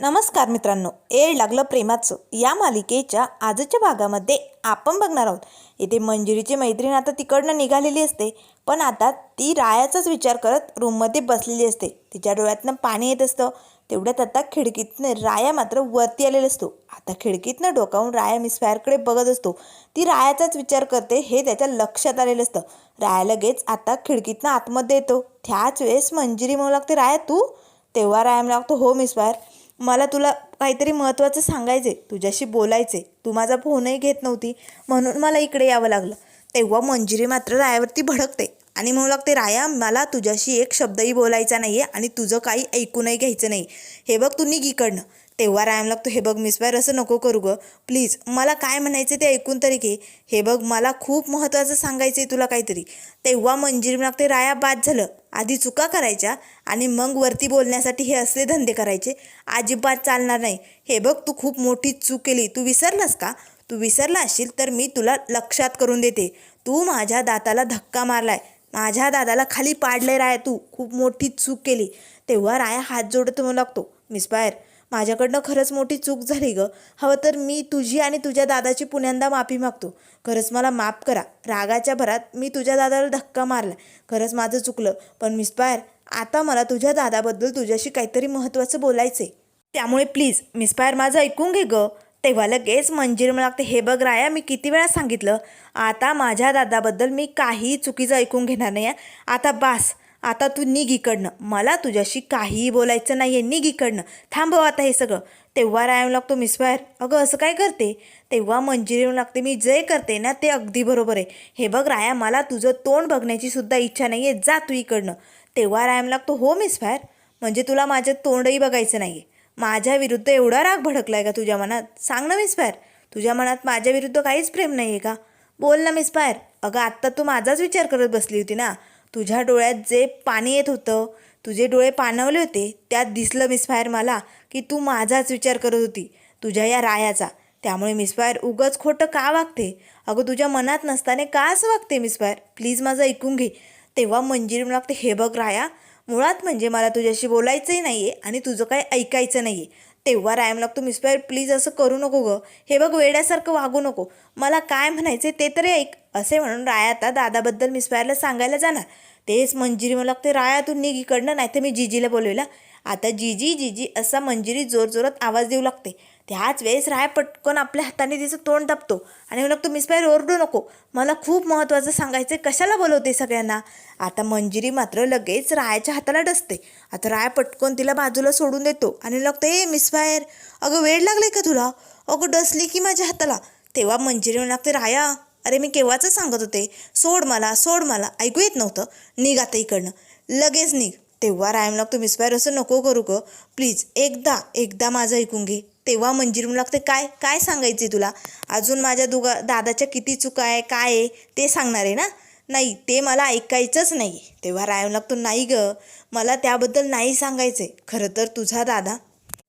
नमस्कार मित्रांनो एड लागलं प्रेमाचं. या मालिकेच्या आजच्या भागामध्ये आपण बघणार आहोत. इथे मंजिरीची मैत्रीण आता तिकडनं निघालेली असते पण आता ती रायाचाच विचार करत रूममध्ये बसलेली असते. तिच्या डोळ्यातनं पाणी येत असतं. तेवढ्यात आता खिडकीतनं राया मात्र वरती आलेला असतो. आता खिडकीतनं डोकावून राया मिस फायरकडे बघत असतो. ती रायाचाच विचार करते हे त्याच्या लक्षात आलेलं असतं. राया लगेच आता खिडकीतनं आतमध्ये येतो. त्याच वेळेस मंजिरी म्हणू लागते राया तू? तेव्हा राया म्हणू लागतो हो मिस फायर मला तुला काहीतरी महत्त्वाचं सांगायचे तुझ्याशी बोलायचे तू माझा फोनही घेत नव्हती म्हणून मला इकडे यावं लागलं. तेव्हा मंजिरी मात्र रायावरती भडकते आणि म्हणू लागते राया मला तुझ्याशी एक शब्दही बोलायचा नाही आहे आणि तुझं काही ऐकूनही घ्यायचं नाही. हे बघ तू निघ इकडनं तेव्हा रायम लागतो हे बघ मिस बायर असं नको करू गं. प्लीज मला काय म्हणायचं ते ऐकून तरी घे. हे बघ मला खूप महत्त्वाचं सांगायचं आहे तुला काहीतरी. तेव्हा मंजिरी लागते राया बाद झालं. आधी चुका करायच्या आणि मग वरती बोलण्यासाठी हे असले धंदे करायचे. अजिबात चालणार नाही. हे बघ तू खूप मोठी चूक केली. तू विसरलास का? तू विसरला असशील तर मी तुला लक्षात करून देते. तू माझ्या दाताला धक्का मारलाय. माझ्या दादाला खाली पाडलंय राय तू. खूप मोठी चूक केली. तेव्हा राया हात जोडत म्हणू लागतो मिस बायर माझ्याकडनं खरंच मोठी चूक झाली गं. हवं तर मी तुझी आणि तुझ्या दादाची पुण्यांदा माफी मागतो. खरंच मला माफ करा. रागाच्या भरात मी तुझ्या दादाला धक्का मारला. खरंच माझं चुकलं. पण मिस आता मला तुझ्या दादाबद्दल तुझ्याशी काहीतरी महत्त्वाचं बोलायचं आहे त्यामुळे प्लीज मिसपायर माझं ऐकून घे गं. तेव्हा लगेच मंजिर मला लागते हे बघ राया मी किती वेळा सांगितलं आता माझ्या दादाबद्दल मी काही चुकीचं ऐकून घेणार नाही आहे आता बास आता तू निघ इकडनं. मला तुझ्याशी काहीही बोलायचं नाही आहे निघ इकडनं. थांबव हो आता हे सगळं. तेव्हा रायम लागतो मिस फायर अगं असं काय करते? तेव्हा मंजिरी येऊन लागते. मी जे करते ना ते अगदी बरोबर आहे. हे बघ राया मला तुझं तोंड बघण्याची सुद्धा इच्छा नाही आहे जा तू इकडनं. तेव्हा रायम लागतो हो मिस फायर म्हणजे तुला माझं तोंडही बघायचं नाही आहे माझ्या विरुद्ध एवढा राग भडकला आहे का तुझ्या मनात? सांग ना मिस फायर तुझ्या मनात माझ्या विरुद्ध काहीच प्रेम नाही आहे का? बोल ना मिस फायर अगं आत्ता तू माझाच विचार करत बसली होती ना. तुझ्या डोळ्यात जे पाणी येत होतं तुझे डोळे पाणवले होते त्यात दिसलं मिसफायर मला की तू माझाच विचार करत होती तुझ्या या रायाचा. त्यामुळे मिसफायर उगच खोटं का वागते? अगं तुझ्या मनात नसताना का असं वागते मिसफायर प्लीज माझं ऐकून घे. तेव्हा मंजिरी मला लागते हे बघ राया मुळात म्हणजे मला तुझ्याशी बोलायचंही नाही आहे आणि तुझं काही ऐकायचं नाही आहे तेव्हा रायम लागतो मिसपायर प्लीज असं करू नको गं. हे बघ वेड्यासारखं वागू नको. मला काय म्हणायचे ते तरी ऐक. असे म्हणून राया आता दादाबद्दल मिस्पायरला सांगायला जाणार. तेच मंजिरी मला लागते राया तू निघ इकडनं नाही तर मी जीजीला बोलवेला आता जिजी जिजी असा मंजिरी जोरजोरात आवाज देऊ लागते. त्याच वेळेस राय पटकन आपल्या हाताने तिचं तोंड दाबतो आणि म्हणतो तो मिसपायर ओरडू नको. मला खूप महत्त्वाचं सांगायचं आहे कशाला बोलवते सगळ्यांना? आता मंजिरी मात्र लगेच रायाच्या हाताला डसते. आता राय पटकन तिला बाजूला सोडून देतो आणि लागतो ए मिसफायर अगं वेळ लागले का तुला? अगं डसली की माझ्या हाताला. तेव्हा मंजिरी म्हणू लागते राया अरे मी केव्हाच सांगत होते? सोड मला सोड मला ऐकू येत नव्हतं. निघ आता इकडनं. लगेच निघ. तेव्हा रायम लागतो स्पायर असं नको करू ग. प्लीज एकदा एकदा माझं ऐकून घे. तेव्हा मंजिरी लागते. काय काय सांगायचे तुला? अजून माझ्या दुगा दादाच्या किती चुका आहे काय आहे ते सांगणार आहे ना? नाही ते मला ऐकायचंच नाही. तेव्हा रायम लागतो नाही ग. मला त्याबद्दल नाही सांगायचं आहे खरं तर तुझा दादा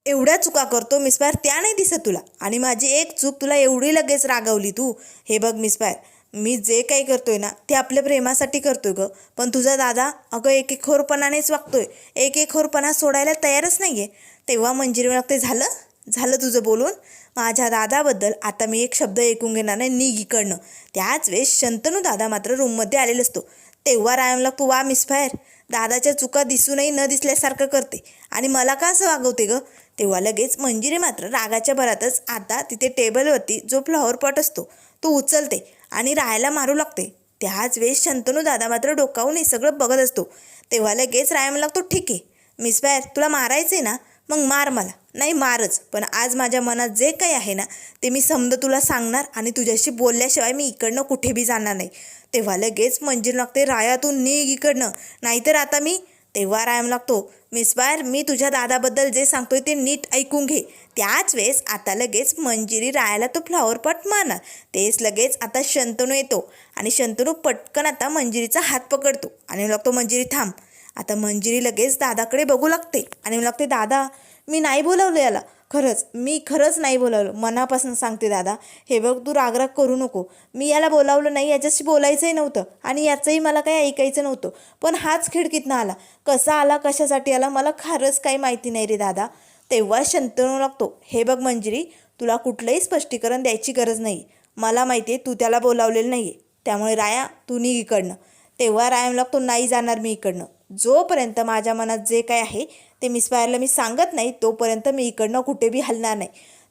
एवढ्या चुका करतो मिसपायर त्या नाही दिसत तुला. आणि माझी एक चूक तुला एवढी लगेच रागवली तू. हे बघ मिसपायर मी जे काही करतोय ना ते आपल्या प्रेमासाठी करतोय ग. पण तुझा दादा अगं एक एक खोरपणानेच वागतोय. एक एक खोरपणा सोडायला तयारच नाही आहे तेव्हा मंजिरी वागते झालं? झालं तुझं बोलून? माझ्या दादाबद्दल आता मी एक शब्द ऐकून घेणार नाही निघ इकडनं. त्याच वेळेस शंतनू दादा मात्र रूममध्ये आलेला असतो. तेव्हा रायमला तू वा मिसफायर दादाच्या चुका दिसूनही न दिसल्यासारखं करते. आणि मला का असं वागवते ग? तेव्हा लगेच मंजिरी मात्र रागाच्या भरातच आता तिथे टेबलवरती जो फ्लॉवर पॉट असतो तो उचलते. आणि राहायला मारू लागते. त्याच वेळेस शंतनू दादा मात्र डोकावून हे सगळं बघत असतो. तेव्हा लगेच रायम लागतो ठीक आहे. मिस फायर तुला मारायचं आहे ना मग मार मला. नाही मारच. पण आज माझ्या मनात जे काही आहे ना ते मी समजा तुला सांगणार आणि तुझ्याशी बोलल्याशिवाय मी इकडनं कुठे बी जाणार नाही. तेव्हा लगेच मंजिर लागते रायातून निघ इकडनं. नाहीतर आता मी तेव्हा रायम लागतो मिस बायर मी तुझ्या दादाबद्दल जे सांगतोय ते नीट ऐकून घे. त्याच वेळेस आता लगेच मंजिरी रायाला तो फ्लॉवर पॉट मारणार. तेच लगेच आता शंतनू येतो आणि शंतनू पटकन आता मंजिरीचा हात पकडतो आणि लागतो मंजिरी थांब. आता मंजिरी लगेच दादाकडे बघू लागते. आणि लागते दादा मी नाही बोलावलं याला. खरंच मी खरंच नाही बोलावलं. मनापासून सांगते दादा. हे बघ तू रागराग करू नको. मी याला बोलावलं नाही याच्याशी बोलायचंही नव्हतं आणि याचंही मला काही ऐकायचं नव्हतं. पण हाच खिडकीतनं आला. कसा आला कशासाठी आला मला खरंच काही माहिती नाही रे दादा. तेव्हा शंतनू लागतो. हे बघ मंजिरी तुला कुठलंही स्पष्टीकरण द्यायची गरज नाही. मला माहिती आहे तू त्याला बोलावलेलं नाही आहे त्यामुळे राया तू निघ इकडनं. तेव्हा राया लागतो नाही जाणार मी इकडनं. जोपर्यंत माझ्या मनात जे काय आहे ते मिसपायरला मी सांगत नाही तोपर्यंत मी इकडनं कुठे बी हलणार नाही.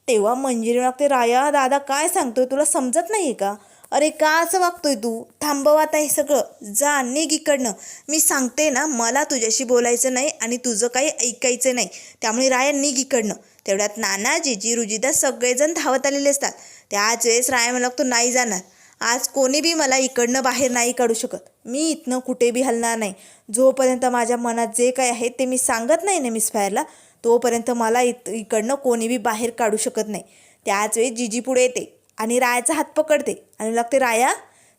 तेव्हा मंजिरी लागते राया दादा काय सांगतोय तुला समजत नाही आहे का? अरे का असं वागतोय तू? थांबव आता हे सगळं. जा निघ इकडनं. मी सांगते ना मला तुझ्याशी बोलायचं नाही आणि तुझं काही ऐकायचं नाही. त्यामुळे राया निघ इकडनं. तेवढ्यात नाना जीजी रुजिदा सगळेजण धावत आलेले असतात. त्याच वेळेस राया मला लागतो नाही जाणार. आज कोणी बी मला इकडनं बाहेर नाही काढू शकत. मी इथनं कुठे बी हलणार नाही. जोपर्यंत माझ्या मनात जे काय आहे ते मी सांगत नाही ना मिस फायरला तोपर्यंत मला इत इकडनं कोणी बी बाहेर काढू शकत नाही. त्याच वेळी जिजी पुढे येते आणि रायाचा हात पकडते आणि लागते राया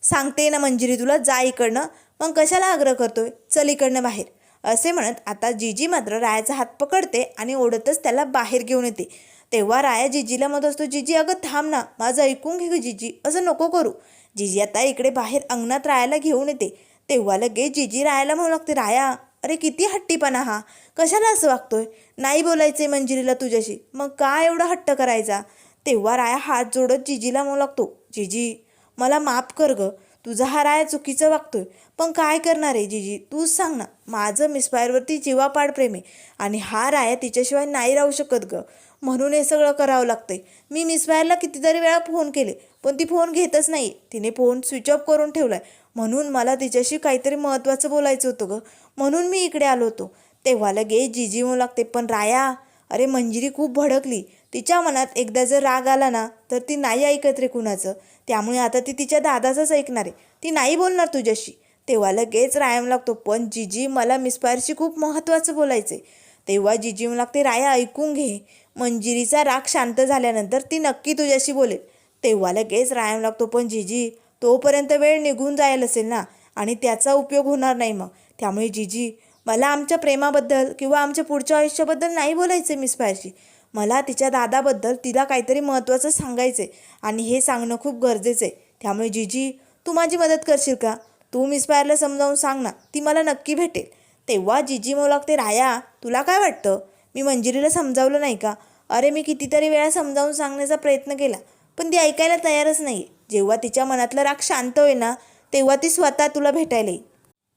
सांगते ना मंजिरी तुला जा इकडनं. मग कशाला आग्रह करतोय? चल इकडनं बाहेर. असे म्हणत आता जिजी मात्र रायाचा हात पकडते आणि ओढतच त्याला बाहेर घेऊन येते. तेव्हा राया जिजीला मत असतो जिजी अगं थांब ना माझं ऐकून घे जिजी असं नको करू. जिजी आता इकडे बाहेर अंगणात रायाला घेऊन येते. तेव्हा लगेच जिजी रायाला म्हणू लागते राया अरे किती हट्टीपणा हा कशाला असं वागतोय? नाही बोलायचे मंजिरीला तुझ्याशी मग काय एवढा हट्ट करायचा? तेव्हा राया हात जोडत जिजीला म्हणू लागतो जिजी मला माफ कर ग तुझा हा राया चुकीचं वागतोय पण काय करणार आहे जिजी? तूच सांग ना माझं मिसफायरवरती जीवापाड प्रेम आहे आणि हा राया तिच्याशिवाय नाही राहू शकत ग. म्हणून हे सगळं करावं लागतंय. मी मिसफायरला कितीतरी वेळा फोन केले पण ती फोन घेतच नाही तिने फोन स्विच ऑफ करून ठेवलाय. म्हणून मला तिच्याशी काहीतरी महत्त्वाचं बोलायचं होतं ग. म्हणून मी इकडे आलो होतो. तेव्हा लगे जिजी म्हणू लागते. पण राया अरे मंजिरी खूप भडकली. तिच्या मनात एकदा जर राग आला ना तर ती नाही ऐकत रे कुणाचं. त्यामुळे आता ती तिच्या दादाचंच ऐकणार आहे. ती नाही बोलणार तुझ्याशी. तेव्हा लगेच रायम लागतो. पण जिजी मला मिसपायरशी खूप महत्त्वाचं बोलायचं आहे तेव्हा जिजी म्हणू लागते राया ऐकून घे. मंजिरीचा राग शांत झाल्यानंतर ती नक्की तुझ्याशी बोलेल. तेव्हा लगेच रायाम लागतो पण जिजी तोपर्यंत वेळ निघून जायला असेल ना? आणि त्याचा उपयोग होणार नाही मग. त्यामुळे जिजी मला आमच्या प्रेमाबद्दल किंवा आमच्या पुढच्या आयुष्याबद्दल नाही बोलायचं मिस पायरशी मला तिच्या दादाबद्दल तिला काहीतरी महत्त्वाचं सांगायचं आहे आणि हे सांगणं खूप गरजेचं आहे त्यामुळे जिजी तू माझी मदत करशील का? तू मिस पायरला समजावून सांग ना ती मला नक्की भेटेल. तेव्हा जिजी मऊ लागते राया तुला काय वाटतं? मी मंजिरीला समजावलं नाही का? अरे मी कितीतरी वेळा समजावून सांगण्याचा प्रयत्न केला पण ती ऐकायला तयारच नाही. जेव्हा तिच्या मनातला राग शांत होईल ना तेव्हा ती स्वतः तुला भेटायला येईल.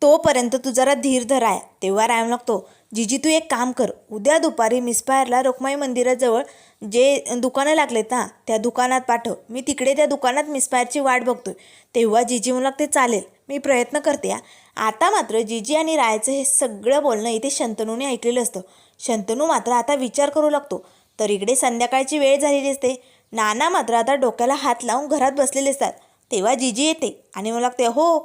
तोपर्यंत तू जरा धीर धराय तेव्हा राम लागतो जिजी तू एक काम कर. उद्या दुपारी मिसपायरला रोकमाई मंदिराजवळ जे दुकानं लागलेत ना त्या दुकानात पाठव. मी तिकडे त्या दुकानात मिसपायरची वाट बघतोय. तेव्हा जिजी मला लागते चालेल. मी प्रयत्न करते या आता मात्र जिजी आणि रायचं हे सगळं बोलणं इथे शंतनूने ऐकलेलं असतं. शंतनू मात्र आता विचार करू लागतो. तर इकडे संध्याकाळची वेळ झालेली असते. नाना मात्र आता डोक्याला हात लावून घरात बसलेले असतात. तेव्हा जिजी येते आणि मला लागते हो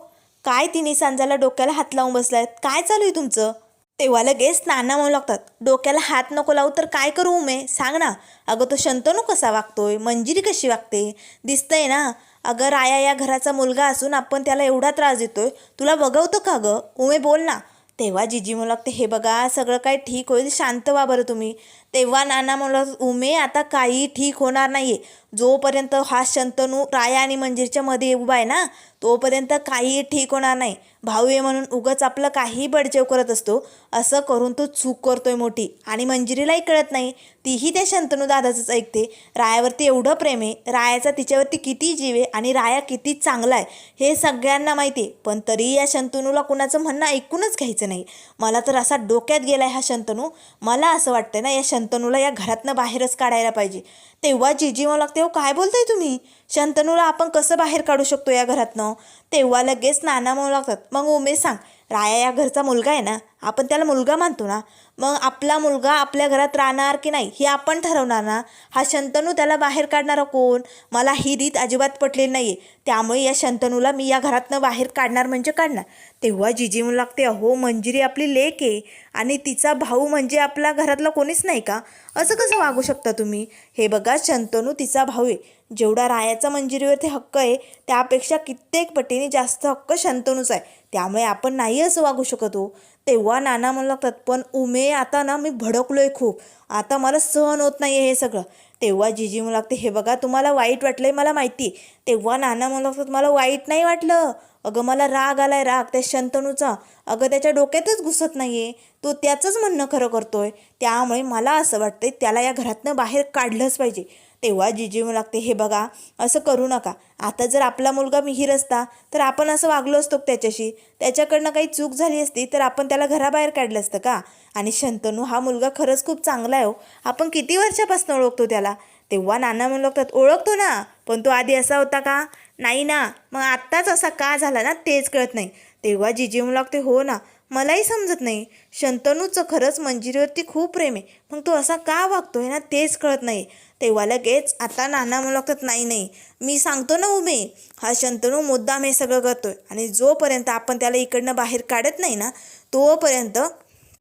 काय तिन्ही सांजाला डोक्याला हात लावून बसलायत? काय चालू आहे तुमचं? तेव्हा लगेच नाना म्हणू लागतात डोक्याला हात नको लावू तर काय करू उमे? सांग ना. अगं तो शंतनू कसा वागतोय? मंजिरी कशी वागते? दिसतंय ना. अगं राया या घराचा मुलगा असून आपण त्याला एवढा त्रास देतोय. तुला बघवतो का गं? उमे बोल ना. तेव्हा जिजी म्हणू लागते हे बघा सगळं काय ठीक होईल. शांत वा बरं तुम्ही. तेव्हा नाना म्हणू उमे आता काही ठीक होणार नाही आहे जोपर्यंत हा शंतनू राया आणि मंजिरीच्या मध्ये उभा आहे ना तोपर्यंत काही ठीक होणार नाही. भाऊ आहे म्हणून उगच आपलं काही बडचेव करत असतो. असं करून तो चूक करतोय मोठी. आणि मंजिरीलाही कळत नाही. तीही त्या शंतनू दादाचंच ऐकते. रायावरती एवढं प्रेम आहे. रायाचा तिच्यावरती किती जीव आहे आणि राया किती चांगला आहे हे सगळ्यांना माहिती आहे. पण तरी या शंतनूला कुणाचं म्हणणं ऐकूनच घ्यायचं नाही. मला तर असा डोक्यात गेलाय हा शंतनू. मला असं वाटतं ना या शंतनूला या घरातनं बाहेरच काढायला पाहिजे. तेव्हा जिजी मला लागते हो काय बोलताय तुम्ही? शंतनूला आपण कसं बाहेर काढू शकतो या घरातनं? तेव्हा लगेच नाना म्हणू लागतात. मग उमेश सांग राया या घरचा मुलगा आहे ना आपण त्याला मुलगा मानतो ना मग आपला मुलगा आपल्या घरात राहणार की नाही हे आपण ठरवणार ना. हा शंतनू त्याला बाहेर काढणारा कोण? मला ही रीत अजिबात पटलेली नाही आहे त्यामुळे या शंतनूला मी या घरातनं बाहेर काढणार म्हणजे काढणार. तेव्हा जिजी म्हणू लागते. अहो मंजिरी आपली लेक आहे आणि तिचा भाऊ म्हणजे आपल्या घरातला कोणीच नाही का? असं कसं वागू शकता तुम्ही? हे बघा शंतनू तिचा भाऊ आहे. जेवढा रायाचा मंजिरीवरती हक्क आहे त्यापेक्षा कित्येक पटीने जास्त हक्क शंतनूच आहे. त्यामुळे आपण नाही असं वागू शकत हो. तेव्हा नाना म्हणू लागतात पण उमे आता ना मी भडकलो आहे खूप. आता मला सहन होत नाही आहे हे सगळं. तेव्हा जिजी म्हणू लागते हे बघा तुम्हाला वाईट वाटलं आहे मला माहिती. आहे तेव्हा नाना म्हणू लागतात मला वाईट नाही वाटलं. अगं मला राग आलाय राग. त्या शंतनूचा. अगं त्याच्या डोक्यातच घुसत नाहीये. तो त्याचंच म्हणणं खरं करतोय. त्यामुळे मला असं वाटतंय त्याला या घरातनं बाहेर काढलंच पाहिजे. तेव्हा जिजी लागते हे बघा असं करू नका. आता जर आपला मुलगा मिहीर असता तर आपण असं वागलो असतो त्याच्याशी? त्याच्याकडनं काही चूक झाली असती तर आपण त्याला घराबाहेर काढलं असतं का? आणि शंतनू हा मुलगा खरंच खूप चांगला आहे हो. आपण किती वर्षापासून ओळखतो त्याला? तेव्हा नाना म्हणू लागतात ओळखतो ना पण तो आधी असा होता का? नाही ना मग आत्ताच असा का झाला ना तेच कळत नाही. तेव्हा जिजी म्हणू लागते हो ना मलाही समजत नाही. शंतनूचं खरंच मंजिरीवरती खूप प्रेम आहे. मग तो असा का वागतोय ना तेच कळत नाही. तेव्हा लगेच आता नाना म्हणू लागतात नाही नाही मी सांगतो ना उमे हा शंतनू मुद्दाम हे सगळं करतोय. आणि जोपर्यंत आपण त्याला इकडनं बाहेर काढत नाही ना तोपर्यंत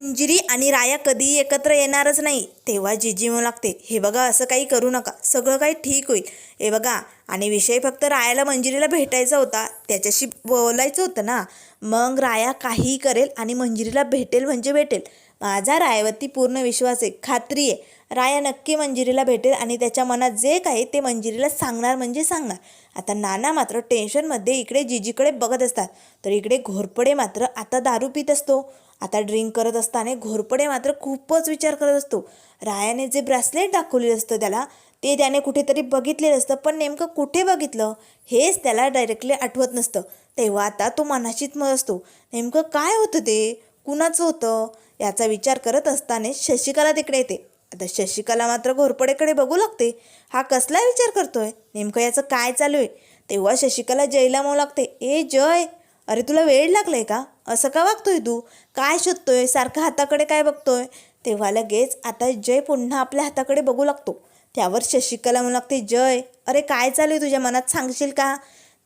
मंजिरी आणि राया कधीही एकत्र येणारच नाही. तेव्हा जिजी म्हणू लागते हे बघा असं काही करू नका. सगळं काही ठीक होईल. हे बघा आणि विषय फक्त रायाला मंजिरीला भेटायचा होता. त्याच्याशी बोलायचं होतं ना. मग राया काहीही करेल आणि मंजिरीला भेटेल म्हणजे भेटेल. माझा रायावरती पूर्ण विश्वास आहे खात्री आहे. राया नक्की मंजिरीला भेटेल आणि त्याच्या मनात जे काही ते मंजिरीला सांगणार म्हणजे सांगणार. आता नाना मात्र टेन्शनमध्ये इकडे जिजीकडे बघत असतात. तर इकडे घोरपडे मात्र आता दारू पित असतो. आता ड्रिंक करत असताना घोरपडे मात्र खूपच विचार करत असतो. रायाने जे ब्रेसलेट दाखवलेलं असतं त्याला ते त्याने कुठेतरी बघितलेलं असतं पण नेमकं कुठे बघितलं हेच त्याला डायरेक्टली आठवत नसतं. तेव्हा आता तो मनाशीत मत असतो नेमकं काय होतं ते? कुणाचं होतं? याचा विचार करत असताना शशिकला तिकडे येते. आता शशिकला मात्र घोरपडेकडे बघू लागते. हा कसला विचार करतोय? नेमकं याचं काय चालू आहे? तेव्हा शशिकला जयला म्हणू लागते. ए जय! अरे तुला वेळ लागलाय का? असं का वागतोय तू? काय शोधतोय? सारखं हाताकडे काय बघतोय? तेव्हा लगेच आता जय पुन्हा आपल्या हाताकडे बघू लागतो. त्यावर शशिकला म्हणू लागते जय. अरे काय चालू आहे तुझ्या मनात? सांगशील का?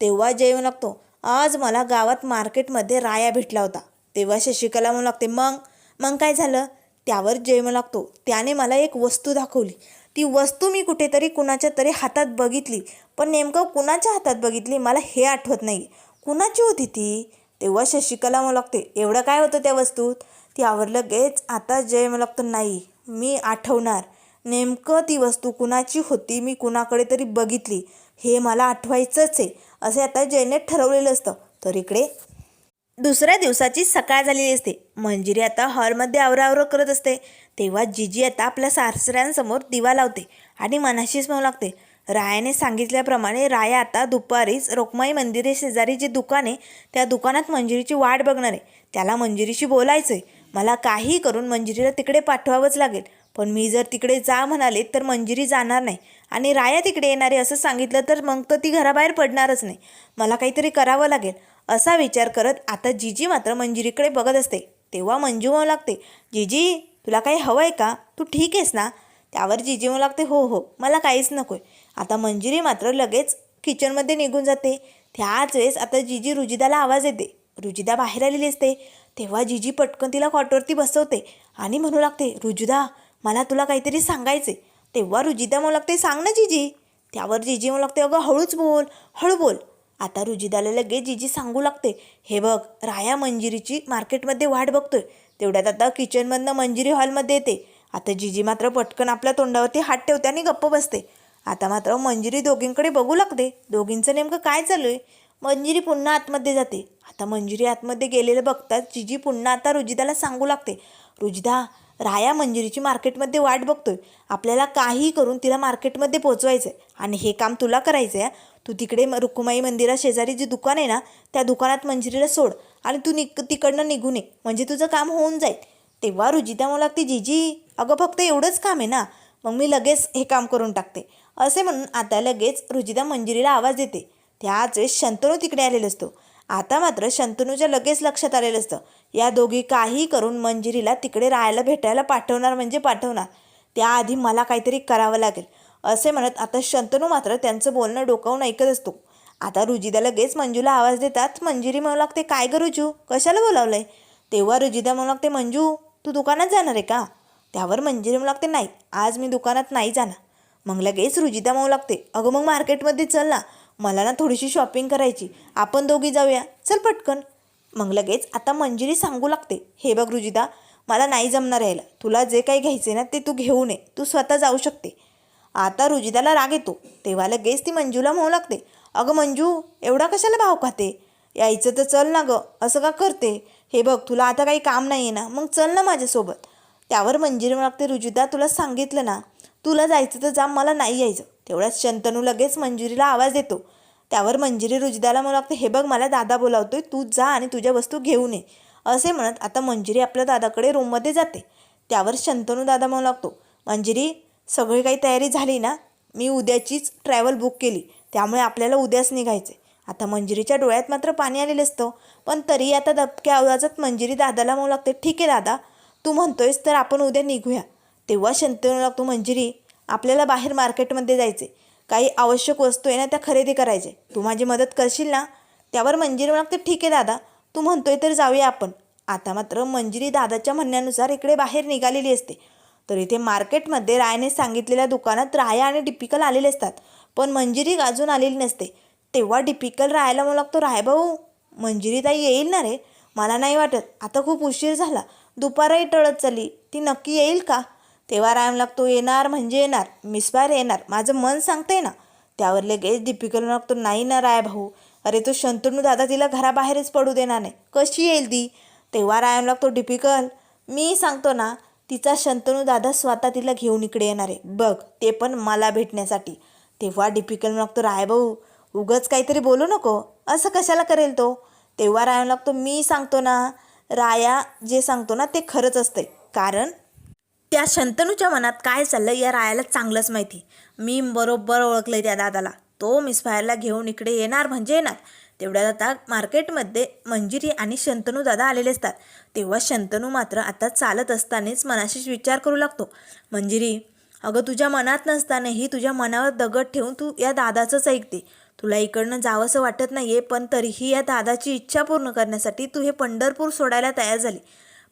तेव्हा जय म्हणू लागतो आज मला गावात मार्केटमध्ये राया भेटला होता. तेव्हा शशिकला म्हणू लागते मग? मग काय झालं? त्यावर जय म्हणू लागतो त्याने मला एक वस्तू दाखवली. ती वस्तू मी कुठेतरी कुणाच्या तरी हातात बघितली. पण नेमकं कुणाच्या हातात बघितली? मला हे आठवत नाही. कुणाची होती ती? तेव्हा शशिकला मला लागते एवढं काय होतं त्या वस्तूत? ती त्यावर लगेच आता जय मला लागतं नाही मी आठवणार. नेमकं ती वस्तू कुणाची होती मी कुणाकडे तरी बघितली. हे मला आठवायचंच आहे. असे आता जयने ठरवलेलं असतं. तर इकडे. दुसऱ्या दिवसाची सकाळ झालेली असते. मंजिरी आता हॉलमध्ये आवरावर करत असते. तेव्हा जिजी आता आपल्या सासऱ्यांसमोर दिवा लावते आणि मनाशीच म्हणू लागते रायाने सांगितल्याप्रमाणे राया आता दुपारीच रोकमाई मंदिरे शेजारी जे दुकान आहे त्या दुकानात मंजिरीची वाट बघणार आहे. त्याला मंजिरीशी बोलायचं आहे मला काही करून मंजिरीला तिकडे पाठवावंच लागेल. पण मी जर तिकडे जा म्हणाले तर मंजिरी जाणार नाही. आणि राया तिकडे येणारे असं सांगितलं तर मग तर ती घराबाहेर पडणारच नाही. मला काहीतरी करावं लागेल. असा विचार करत आता जिजी मात्र मंजिरीकडे बघत असते. तेव्हा मंजू म्हणू लागते जिजी तुला काही हवं आहे का? तू ठीक आहेस ना? त्यावर जिजी म्हणू लागते हो हो मला काहीच नको आहे आता मंजिरी मात्र लगेच किचनमध्ये निघून जाते. त्याच वेळेस आता जिजी रुजिदाला आवाज येते. रुजिदा बाहेर आलेली असते. तेव्हा जिजी पटकन तिला कॉटवरती बसवते आणि म्हणू लागते रुजिदा मला तुला काहीतरी सांगायचे तेव्हा रुजिदा म्हणू लागते सांग ना जिजी. त्यावर जिजी म्हणू लागते अगं हळूच बोल हळू बोल. आता रुजिदाला लगेच जिजी सांगू लागते हे बघ राया मंजिरीची मार्केटमध्ये वाट बघतोय. तेवढ्यात आता किचनमधनं मंजिरी हॉलमध्ये येते. आता जिजी मात्र पटकन आपल्या तोंडावरती हात ठेवते आणि गप्प बसते. आता मात्र मंजिरी दोघींकडे बघू लागते. दोघींचं नेमकं काय चालू आहे? मंजिरी पुन्हा आतमध्ये जाते. आता मंजिरी आतमध्ये गेलेलं बघतात जिजी पुन्हा आता रुजिदाला सांगू लागते. रुजिदा राया मंजिरीची मार्केटमध्ये वाट बघतोय. आपल्याला काही करून तिला मार्केटमध्ये पोचवायचं आहे आणि हे काम तुला करायचं आहे तू तिकडे रुकुमाई रुक्माई मंदिरा शेजारी जे दुकान आहे ना त्या दुकानात मंजिरीला सोड आणि तू निक तिकडनं निघून ये. म्हणजे तुझं काम होऊन जाईल. तेव्हा रुजिता मला लागते जिजी अगं फक्त एवढंच काम आहे ना. मग मी लगेच हे काम करून टाकते. असे म्हणून आता लगेच रुजिता मंजिरीला आवाज देते. त्याच वेळेस शंतनू तिकडे आलेला असतो. आता मात्र शंतनूच्या लगेच लक्षात आलेलं असतं. या दोघी काही करून मंजिरीला तिकडे राहायला भेटायला पाठवणार म्हणजे पाठवणार. त्याआधी मला काहीतरी करावं लागेल. असे म्हणत आता शंतनू मात्र त्यांचं बोलणं डोकावून ऐकत असतो. आता रुजिदा लगेच मंजूला आवाज देतात मंजिरी म्हणू लागते काय करूजू रुजू? कशाला बोलावलंय? तेव्हा रुजिदा म्हणू लागते मंजू तू दुकानात जाणार आहे का? त्यावर मंजिरी म्हणू लागते नाही आज मी दुकानात नाही जाणार. मग लगेच रुजिता म्हणू लागते. अगं मग मार्केटमध्ये चल ना. मला ना थोडीशी शॉपिंग करायची. आपण दोघी जाऊया. चल पटकन. मग लगेच आता मंजिरी सांगू लागते. हे बघ रुजिता मला नाही जमणार यायला. तुला जे काही घ्यायचे ना ते तू घेऊन ये तू स्वतः जाऊ शकते. आता रुजिताला राग येतो. तेव्हा लगेच ती मंजूला म्हणू लागते. अगं मंजू एवढा कशाला भाव खाते? यायचं तर चल ना गं. असं का करते? हे बघ तुला आता काही काम नाही आहे ना. मग चल ना माझ्यासोबत. त्यावर मंजिरी लागते. रुजिता तुला सांगितलं ना. तुला जायचं तर जा मला नाही यायचं. तेवढ्यात शंतनू लगेच मंजुरीला आवाज देतो. त्यावर मंजिरी रुजदाला मला लागते हे बघ मला दादा बोलावतोय तू जा आणि तुझ्या वस्तू घेऊन ये. असे म्हणत आता मंजिरी आपल्या दादाकडे रूममध्ये जाते. त्यावर शंतनू दादा म्हणू लागतो मंजिरी सगळी काही तयारी झाली ना? मी उद्याचीच ट्रॅव्हल बुक केली. त्यामुळे आपल्याला उद्याच निघायचे आता मंजिरीच्या डोळ्यात मात्र पाणी आलेलं असतं. पण तरी आता दबक्या आवाजात मंजिरी दादाला म्हणू लागते ठीक आहे दादा तू म्हणतोयस तर आपण उद्या निघूया. तेव्हा शंतनू लागतो मंजिरी आपल्याला बाहेर मार्केटमध्ये जायचे. काही आवश्यक वस्तू आहे ना त्या खरेदी करायचे. तू माझी मदत करशील ना? त्यावर मंजिरी लागते ठीक आहे दादा तू म्हणतोय तर जाऊया आपण. आता मात्र मंजिरी दादाच्या म्हणण्यानुसार इकडे बाहेर निघालेली असते. तर इथे मार्केटमध्ये रायाने सांगितलेल्या दुकानात राया आणि डिपिकल आलेले असतात. पण मंजिरी अजून आलेली नसते. तेव्हा डिपिकल राहायला म्हणू लागतो राय भाऊ मंजिरी ताई येईल ना रे? मला नाही वाटत. आता खूप उशीर झाला. दुपारही टळत चालली. ती नक्की येईल का? तेव्हा रायम लागतो येणार म्हणजे येणार मिसबार येणार माझं मन सांगतंय ना. त्यावर लगेच दीपिकल लागतो नाही ना राय भाऊ अरे तो शंतनू दादा तिला घराबाहेरच पडू देणार नाही कशी येईल ती? तेव्हा रायम लागतो डिपिकल मी सांगतो ना तिचा शंतनू दादा स्वतः तिला घेऊन इकडे येणार आहे बघ ते पण मला भेटण्यासाठी. तेव्हा डिपिकल लागतो राय भाऊ उगच काहीतरी बोलू नको असं कशाला करेल तो? तेव्हा रायम लागतो मी सांगतो ना राया जे सांगतो ना ते खरंच असतंय कारण त्या शंतनूच्या मनात काय चाललं या रायाला चांगलंच माहिती. मी बरोबर ओळखलं त्या दादाला. तो मिस फायरला घेऊन इकडे येणार म्हणजे येणार. तेवढ्यात आता मार्केटमध्ये मंजिरी आणि शंतनू दादा आलेले असतात. तेव्हा शंतनू मात्र आता चालत असतानाच मनाशीच विचार करू लागतो. मंजिरी अगं तुझ्या मनात नसतानाही तुझ्या मनावर दगड ठेवून तू या दादाचंच ऐकते. तुला इकडनं जावंसं वाटत नाही आहे पण तरीही या दादाची इच्छा पूर्ण करण्यासाठी तू हे पंढरपूर सोडायला तयार झाली.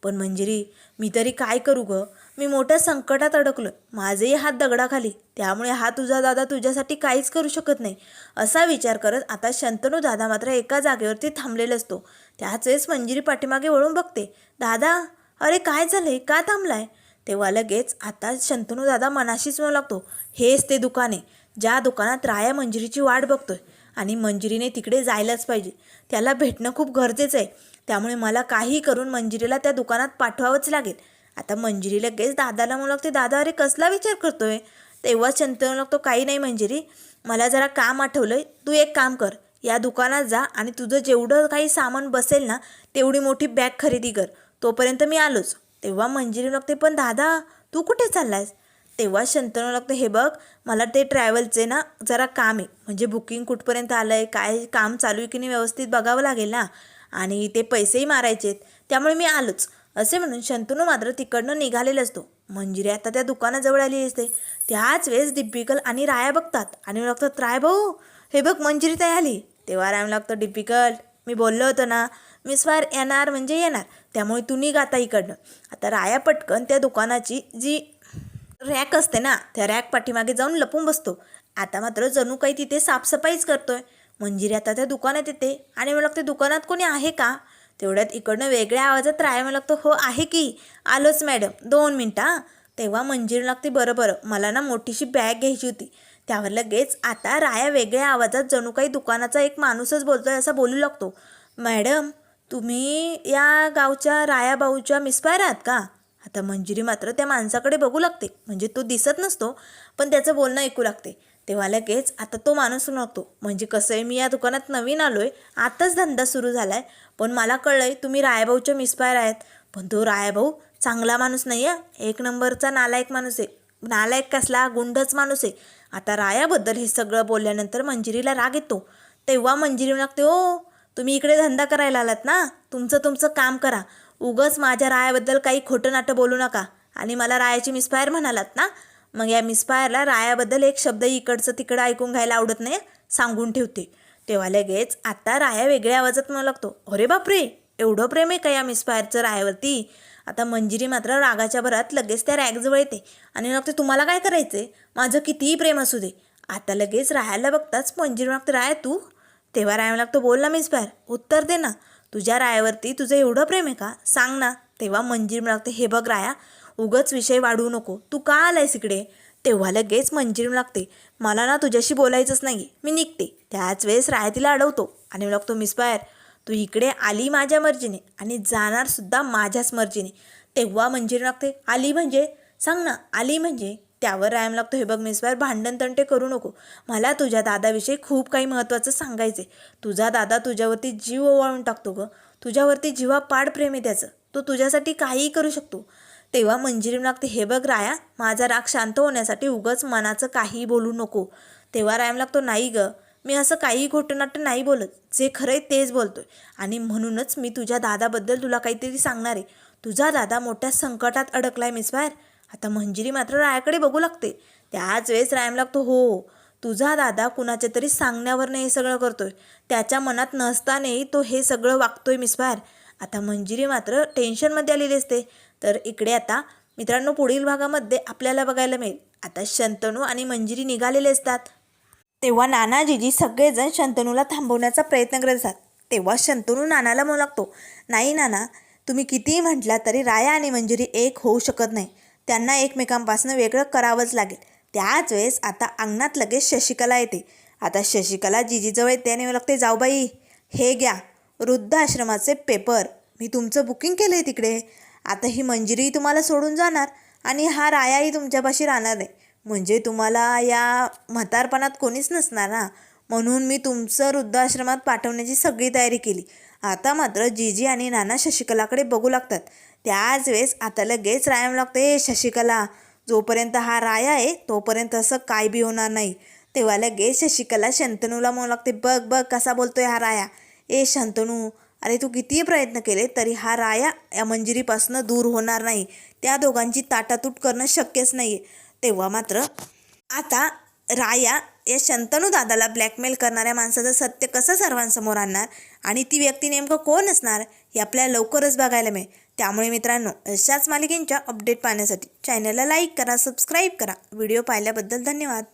पण मंजिरी मी तरी काय करू गं? मी मोठ्या संकटात अडकलो माझेही हात दगडाखाली. त्यामुळे हा तुझा दादा तुझ्यासाठी काहीच करू शकत नाही. असा विचार करत आता शंतनू दादा मात्र एका जागेवरती थांबलेला असतो. त्याच वेळेस मंजिरी पाठीमागे वळून बघते. दादा अरे काय झालंय? का थांबलाय? तेव्हा लगेच आता शंतनू दादा मनाशीच म्हणू लागतो हेच ते दुकान आहे. ज्या दुकानात राया मंजिरीची वाट बघतोय आणि मंजिरीने तिकडे जायलाच पाहिजे. त्याला भेटणं खूप गरजेचं आहे. त्यामुळे मला काही करून मंजिरीला त्या दुकानात पाठवावंच लागेल. आता मंजिरी लगेच दादाला म्हणू लागते दादा अरे कसला विचार करतोय? तेव्हा शंतनू लागतो काही नाही मंजिरी मला जरा काम आठवलंय. तू एक काम कर या दुकानात जा आणि तुझं जेवढं काही सामान बसेल ना तेवढी मोठी बॅग खरेदी कर. तोपर्यंत मी आलोच. तेव्हा मंजिरी लागते पण दादा तू कुठे चाललायस? तेव्हा शंतनू लागतं हे बघ मला ते ट्रॅव्हलचे ना जरा काम आहे. म्हणजे बुकिंग कुठपर्यंत आलं आहे काय काम चालू आहे की नाही व्यवस्थित बघावं लागेल ना. आणि ते पैसेही मारायचे आहेत त्यामुळे मी आलोच. असे म्हणून शंतनू मात्र तिकडनं निघालेला असतो. मंजिरी आता त्या दुकानाजवळ आली असते. त्याच वेळेस डिपिकल आणि राया बघतात. आणि लागतात राय भाऊ हे बघ मंजिरी तयार आली तेव्हा राम लागतं डिपिकल मी बोललो होतं ना मी स्वार येणार म्हणजे येणार. त्यामुळे तू निघ आता इकडनं. आता राया पटकन त्या दुकानाची जी रॅक असते ना त्या रॅक पाठीमागे जाऊन लपून बसतो. आता मात्र जणू काही तिथे साफसफाईच करतोय. मंजिरी आता त्या दुकानात येते. आणि मला लागते दुकानात कोणी आहे का? तेवढ्यात इकडनं वेगळ्या आवाजात राया मला हो आहे की? आलोच मॅडम. दोन मिनटं तेव्हा मंजिरी लागते बरं बरं मला ना मोठीशी बॅग घ्यायची होती. त्यावर लगेच आता राया वेगळ्या आवाजात जणू काही दुकानाचा एक माणूसच बोलतोय असा बोलू लागतो. मॅडम तुम्ही या गावच्या रायाभाऊच्या मिसपायर आहात का? आता मंजिरी मात्र त्या माणसाकडे बघू लागते. म्हणजे तो दिसत नसतो पण त्याचं बोलणं ऐकू लागते. तेव्हा लगेच आता तो माणूस लागतो म्हणजे कसं आहे मी या दुकानात नवीन आलो आहे आताच धंदा सुरू झाला आहे पण मला कळलं आहे तुम्ही रायाभाऊच्या मिसपायर आहेत. पण तो रायाभाऊ चांगला माणूस नाही आहे एक नंबरचा नालायक माणूस आहे. नालायक कसला? गुंडच माणूस आहे. आता रायाबद्दल हे सगळं बोलल्यानंतर मंजिरीला राग येतो. तेव्हा मंजिरी लागते हो तुम्ही इकडे धंदा करायला आलात ना? तुमचं तुमचं काम करा. उगच माझ्या रायाबद्दल काही खोटं नाटं बोलू नका. आणि मला रायाची मिसफायर म्हणालात ना? मग या मिसफायरला रायाबद्दल एक शब्द इकडचं तिकडं ऐकून घ्यायला आवडत नाही सांगून ठेवते. तेव्हा लगेच आता राया वेगळ्या आवाजात म्हणू लागतो अरे बापरे एवढं प्रेम आहे का या मिसफायरचं रायावरती आता मंजिरी मात्र रागाच्या भरात लगेच त्या रॅकजवळ येते आणि लागते तुम्हाला काय करायचंय? माझं कितीही प्रेम असू दे. आता लगेच राहायला बघताच मंजिरी लागते राय तू. तेव्हा राया लागतो बोल ना मिसफायर उत्तर दे ना. तुझ्या रायावरती तुझं एवढं प्रेम आहे का? सांग ना. तेव्हा मंजिरी लागते हे बघ राया उगच विषय वाढवू नको. तू का आलायस इकडे? तेव्हा लगेच मंजिरी लागते मला ना तुझ्याशी बोलायचंच नाही मी निघते. त्याच वेळेस राया अडवतो आणि लागतो मिसफायर तू इकडे आली माझ्या मर्जीने आणि जाणारसुद्धा माझ्याच मर्जीने. तेव्हा मंजिरी लागते आली म्हणजे? सांग ना आली म्हणजे? त्यावर रायम लागतो हे बघ मिसफायर भांडण तंटे करू नको. मला तुझ्या दादाविषयी खूप काही महत्त्वाचं सांगायचं आहे तुझा दादा तुझ्यावरती जीव ओवाळून टाकतो ग. तुझ्यावरती जीवापाड प्रेम आहे त्याचं. तो तुझ्यासाठी काहीही करू शकतो. तेव्हा मंजिरी लागते हे बघ राया माझा राग शांत होण्यासाठी उगच मनाचं काहीही बोलू नको. तेव्हा रायम लागतो नाही ग. मी असं काही खोटं नाही बोलत. जे खरं आहे तेच बोलतोय. आणि म्हणूनच मी तुझ्या दादाबद्दल तुला काहीतरी सांगणार. आहे तुझा दादा मोठ्या संकटात अडकलाय मिसफायर आता मंजिरी मात्र रायाकडे बघू लागते. त्याच वेळेस रायम लागतो हो. तुझा दादा कुणाच्या तरी सांगण्यावरनं हे सगळं करतोय. त्याच्या मनात नसतानाही तो हे सगळं वागतोय मिसफायर आता मंजिरी मात्र टेन्शनमध्ये आलेली असते. तर इकडे आता मित्रांनो पुढील भागामध्ये आपल्याला बघायला मिळेल. आता शंतनू आणि मंजिरी निघालेले असतात. तेव्हा नानाजीजी सगळेजण शंतनूला थांबवण्याचा प्रयत्न करत असतात. तेव्हा शंतनू नानाला म्हणू लागतो नाही नाना तुम्ही कितीही म्हटला तरी राया आणि मंजिरी एक होऊ शकत नाही. त्यांना एकमेकांपासून वेगळं करावंच लागेल. त्याच वेळेस आता अंगणात लगेच शशिकला येते. आता शशिकला जिजीजवळ येते आणि लागते जाऊबाई हे घ्या वृद्धाश्रमाचे पेपर. मी तुमचं बुकिंग केलं आहे तिकडे. आता ही मंजिरी तुम्हाला सोडून जाणार आणि हा रायाही तुमच्यापाशी राहणार आहे म्हणजे तुम्हाला या म्हातारपणात कोणीच नसणार ना म्हणून मी तुमचं वृद्धाश्रमात पाठवण्याची सगळी तयारी केली. आता मात्र जीजी आणि नाना शशिकलाकडे बघू लागतात. त्याच वेळेस आता लगेच रायम लागते हे शशिकला जोपर्यंत हा राया आहे तोपर्यंत असं काय बी होणार नाही. तेव्हा लगेच शशिकला शंतनूला म्हणू लागते बघ बघ कसा बोलतोय हा राया. ए शंतनू अरे तू कितीही प्रयत्न केले तरी हा राया या मंजिरीपासून दूर होणार नाही. त्या दोघांची ताटातूट करणं शक्यच नाही आहे तेव्हा मात्र आता राया या शंतनू दादाला ब्लॅकमेल करणाऱ्या माणसाचं सत्य कसं सर्वांसमोर आणणार आणि ती व्यक्ती नेमकं कोण असणार हे आपल्याला लवकरच बघायला मिळेल. त्यामुळे मित्रांनो अशाच मालिकेंच्या अपडेट पाहण्यासाठी चॅनलला लाईक करा सबस्क्राईब करा. व्हिडिओ पाहिल्याबद्दल धन्यवाद.